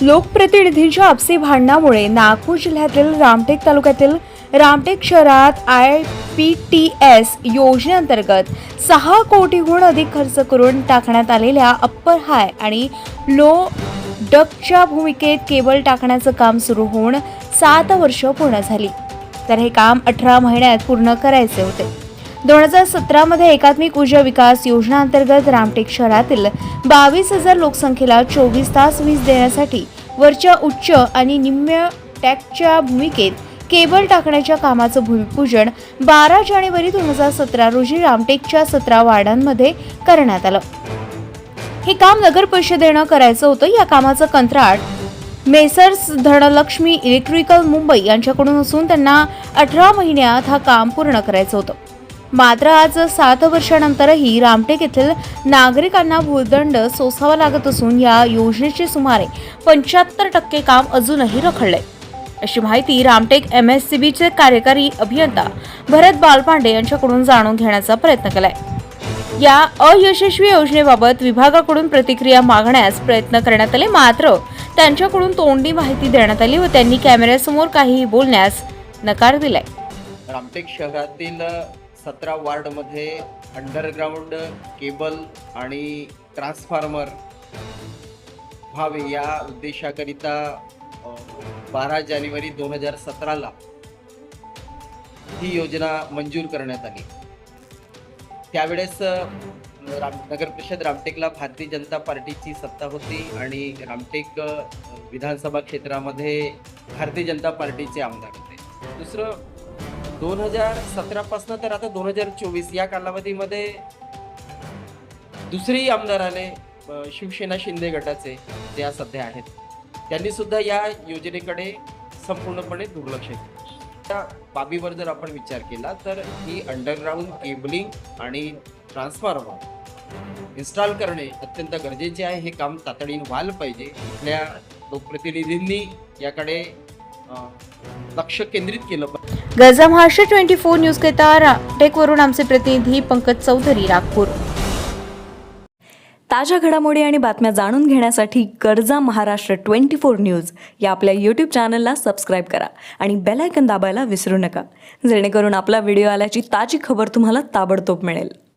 लोकप्रतिनिधींच्या आपसी भांडणामुळे नागपूर जिल्ह्यातील रामटेक तालुक्यातील रामटेक शहरात आय पी टी एस योजनेअंतर्गत सहा कोटीहून अधिक खर्च करून टाकण्यात आलेल्या अप्पर हाय आणि लो डकच्या भूमिकेत केबल टाकण्याचं काम सुरू होऊन सात वर्ष पूर्ण झाली. तर हे काम अठरा महिन्यात पूर्ण करायचे होते. दोन हजार सतरामध्ये एकात्मिक ऊर्जा विकास योजना अंतर्गत रामटेक शहरातील बावीस हजार लोकसंख्येला चोवीस तास वीज देण्यासाठी वरच्या उच्च आणि निम्न टॅकच्या भूमिकेत केबल टाकण्याच्या कामाचं भूमिपूजन बारा जानेवारी दोन हजार सतरा रोजी रामटेकच्या सतरा वार्डांमध्ये करण्यात आलं. हे काम नगर परिषदेनं करायचं होतं. या कामाचं कंत्राट मेसर्स धनलक्ष्मी इलेक्ट्रिकल मुंबई यांच्याकडून असून त्यांना अठरा महिन्यात हा काम पूर्ण करायचं होतं. मात्र आज सात वर्षानंतरही रामटेक येथील नागरिकांना भूदंड सोसावा लागत असून या योजनेचे सुमारे पंच्याहत्तर टक्के काम अजूनही रखडले अशी माहिती रामटेक एम एस सी बीचे कार्यकारी अभियंता भरत बालपांडे यांच्याकडून जाणून घेण्याचा प्रयत्न केलाय. या अयशस्वी योजनेबाबत विभागाकडून प्रतिक्रिया मागण्यास प्रयत्न करण्यात आले मात्र त्यांच्याकडून तोंडी माहिती देण्यात आली व त्यांनी कॅमेऱ्यासमोर काहीही बोलण्यास नकार दिलाय. रामटेक शहरातील सतरा वार्डमध्ये अंडरग्राऊंड केबल आणि ट्रान्सफॉर्मर व्हावे या उद्देशाकरिता बारा जानेवारी दोन हजार सतराला ही योजना मंजूर करण्यात आली. त्यावेळेस राम नगर परिषद रामटेकला भारतीय जनता पार्टीची सत्ता होती आणि रामटेक विधानसभा क्षेत्रामध्ये भारतीय जनता पार्टीचे आमदार होते. दुसरं दोन हजार सतरापासनं तर आता दोन हजार चोवीस या कालावधीमध्ये दुसरेही आमदार आले शिवसेना शिंदे गटाचे त्या सध्या आहेत त्यांनी सुद्धा या योजनेकडे संपूर्णपणे दुर्लक्ष केलं. त्या बाबीवर जर आपण विचार केला तर ही अंडरग्राऊंड केबलिंग आणि ट्रान्सफॉर्मर इन्स्टॉल करणे अत्यंत गरजेचे आहे. हे काम तातडीने व्हायला पाहिजे. इथल्या लोकप्रतिनिधींनी याकडे लक्ष केंद्रित केलं पाहिजे. गजा महाराष्ट्र ट्वेंटी फोर न्यूज करिता रामटेकवरून आमचे प्रतिनिधी पंकज चौधरी नागपूर. ताज्या घडामोडी आणि बातम्या जाणून घेण्यासाठी गरजा महाराष्ट्र ट्वेंटी फोर न्यूज या आपल्या यूट्यूब चॅनलला सबस्क्राईब करा आणि बेल आयकन दाबायला विसरू नका. जेणेकरून आपला व्हिडिओ आल्याची ताजी खबर तुम्हाला ताबडतोब मिळेल.